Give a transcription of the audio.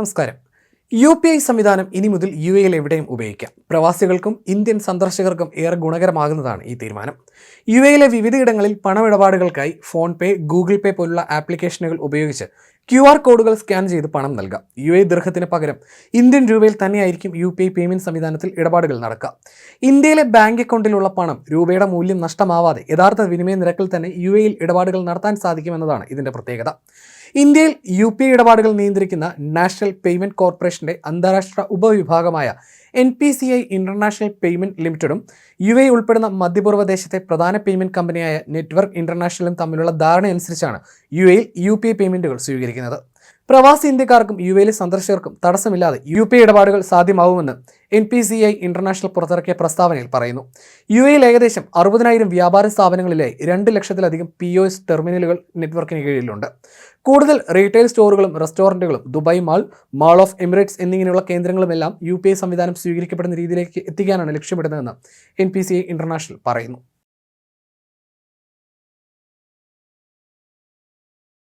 നമസ്കാരം. U P I സംവിധാനം ഇനി മുതൽ യു എയിൽ എവിടെയും ഉപയോഗിക്കാം. പ്രവാസികൾക്കും ഇന്ത്യൻ സന്ദർശകർക്കും ഏറെ ഗുണകരമാകുന്നതാണ് ഈ തീരുമാനം. യു എയിലെ വിവിധയിടങ്ങളിൽ പണമിടപാടുകൾക്കായി ഫോൺ പേ ഗൂഗിൾ പേ പോലുള്ള ആപ്ലിക്കേഷനുകൾ ഉപയോഗിച്ച് ക്യു ആർ കോഡുകൾ സ്കാൻ ചെയ്ത് പണം നൽകാം. യു എ ദീർഘത്തിന് പകരം ഇന്ത്യൻ രൂപയിൽ തന്നെയായിരിക്കും യു പി ഐ പേയ്മെന്റ് സംവിധാനത്തിൽ ഇടപാടുകൾ നടക്കുക. ഇന്ത്യയിലെ ബാങ്ക് അക്കൗണ്ടിലുള്ള പണം രൂപയുടെ മൂല്യം നഷ്ടമാവാതെ യഥാർത്ഥ വിനിമയ നിരക്കിൽ തന്നെ യു എയിൽ ഇടപാടുകൾ നടത്താൻ സാധിക്കുമെന്നതാണ് ഇതിന്റെ പ്രത്യേകത. ഇന്ത്യയിൽ യു പി ഐ ഇടപാടുകൾ നിയന്ത്രിക്കുന്ന നാഷണൽ പേയ്മെന്റ് കോർപ്പറേഷന്റെ അന്താരാഷ്ട്ര ഉപവിഭാഗമായ N P C I international payment ലിമിറ്റഡും U A ഉൾപ്പെടുന്ന മധ്യപൂർവ ദേശത്തെ പ്രധാന പേയ്മെന്റ് കമ്പനിയായ നെറ്റ്വർക്ക് ഇന്റർനാഷണലും തമ്മിലുള്ള ധാരണയനുസരിച്ചാണ് യു എയിൽ യു പി ഐ പേയ്മെന്റുകൾ സ്വീകരിക്കുന്നത്. പ്രവാസി ഇന്ത്യക്കാർക്കും യു എയിലെ സന്ദർശകർക്കും തടസ്സമില്ലാതെ യു പി ഇടപാടുകൾ സാധ്യമാവുമെന്ന് N P C I international പുറത്തിറക്കിയ പ്രസ്താവനയിൽ പറയുന്നു. യു എയിൽ ഏകദേശം അറുപതിനായിരം വ്യാപാര സ്ഥാപനങ്ങളിലായി രണ്ട് ലക്ഷത്തിലധികം പി ഒ എസ് ടെർമിനലുകൾ നെറ്റ്വർക്കിന് കീഴിലുണ്ട്. കൂടുതൽ റീറ്റെയിൽ സ്റ്റോറുകളും റെസ്റ്റോറന്റുകളും Dubai mall mall of Emirates എന്നിങ്ങനെയുള്ള കേന്ദ്രങ്ങളുമെല്ലാം യു പി ഐ സംവിധാനം സ്വീകരിക്കപ്പെടുന്ന രീതിയിലേക്ക് എത്തിക്കാനാണ് ലക്ഷ്യമിടുന്നതെന്ന് N P C I international പറയുന്നു.